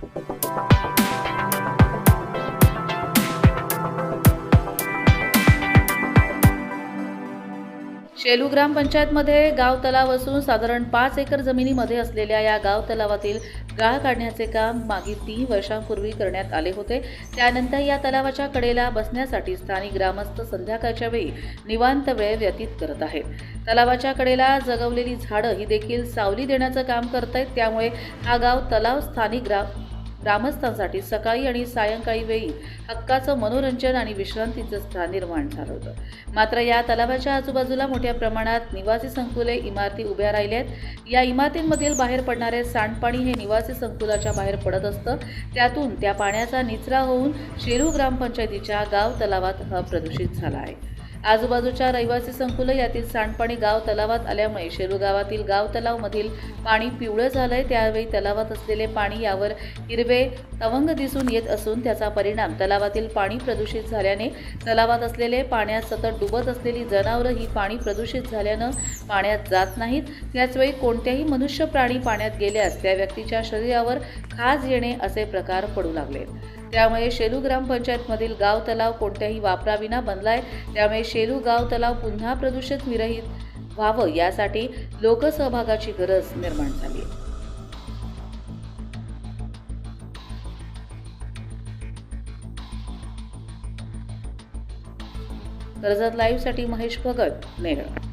शेलू ग्रामपंचायतमध्ये गाव तलाव असून साधारण पाच एकर जमिनीमध्ये असलेल्या या गाव तलावातील गाळ काढण्याचे काम मागील तीन वर्षांपूर्वी करण्यात आले होते. त्यानंतर या तलावाच्या कडेला बसण्यासाठी स्थानिक ग्रामस्थ संध्याकाळच्या वेळी निवांत वेळ व्यतीत करत आहेत. तलावाच्या कडेला जगवलेली झाडं ही देखील सावली देण्याचं काम करतायत. त्यामुळे हा गाव तलाव स्थानिक ग्राम ग्रामस्थांसाठी सकाळी आणि सायंकाळी वेळी हक्काचं मनोरंजन आणि विश्रांतीचं स्थान निर्माण झालं होतं मात्र या तलावाच्या आजूबाजूला मोठ्या प्रमाणात निवासी संकुले इमारती उभ्या राहिल्या आहेत या इमारतींमधील बाहेर पडणारे सांडपाणी हे निवासी संकुलाच्या बाहेर पडत असतं. त्यातून त्या पाण्याचा निचरा होऊन शेरू ग्रामपंचायतीच्या गाव तलावात हा प्रदूषित झाला आहे. आजूबाजूच्या रहिवासी संकुल यातील सांडपाणी गाव तलावात आल्यामुळे शेरू गावातील गाव तलावमधील पाणी पिवळं झालंय. त्यावेळी तलावात असलेले पाणी यावर हिरवे तवंग दिसून येत असून त्याचा परिणाम तलावातील पाणी प्रदूषित झाल्याने तलावात असलेले पाण्यात सतत डुबत असलेली जनावरं ही पाणी प्रदूषित झाल्यानं पाण्यात जात नाहीत. त्याचवेळी कोणत्याही मनुष्य प्राणी पाण्यात गेल्यास त्या व्यक्तीच्या शरीरावर खाज येणे असे प्रकार पडू लागले त्यामुळे शेलू ग्रामपंचायतमधील गाव तलाव कोणत्याही वापराविना बनलाय. त्यामुळे शेलू गाव तलाव पुन्हा प्रदूषित विरहित व्हावं यासाठी लोकसहभागाची गरज निर्माण झाली. आहे कर्जत लाईव्हसाठी महेश भगत नेरळ